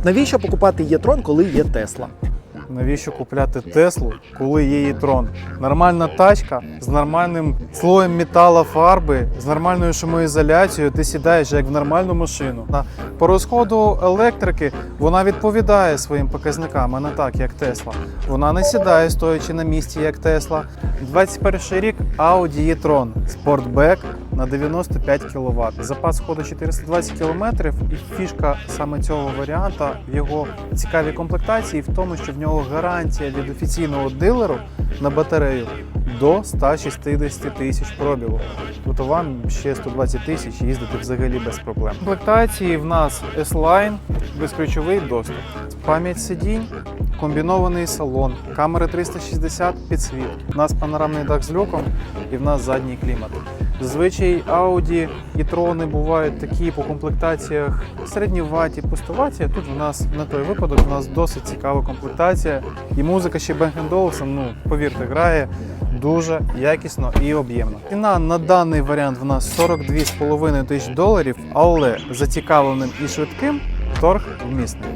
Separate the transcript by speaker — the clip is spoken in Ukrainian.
Speaker 1: От навіщо покупати Є-трон, коли є Тесла?
Speaker 2: Навіщо купляти Теслу, коли є її трон? Нормальна тачка з нормальним слоєм металу фарби, з нормальною шумоізоляцією. Ти сідаєш як в нормальну машину. По розходу електрики вона відповідає своїм показникам, а не так, як Тесла. Вона не сідає, стоячи на місці, як Тесла. 21 рік Audi e-tron Sportback на 95 кВт. Запас ходу 420 км. І фішка саме цього варіанта в його цікавій комплектації в тому, що в нього гарантія від офіційного дилеру на батарею до 160 тисяч пробігу. Тобто вам ще 120 тисяч їздити взагалі без проблем. В комплектації в нас S-Line, безключовий доступ, пам'ять сидінь, комбінований салон, камери 360 підсвіт. У нас панорамний дах з люком і в нас задній клімат. Зазвичай Audi і трони бувають такі по комплектаціях середньоваті, пустуваті. Тут в нас не той випадок, у нас досить цікава комплектація. І музика ще Olufsen, ну повірте, грає дуже якісно і об'ємно. Ціна на даний варіант в нас 42,5 тисяч доларів, але зацікавленим і швидким торг вмісний.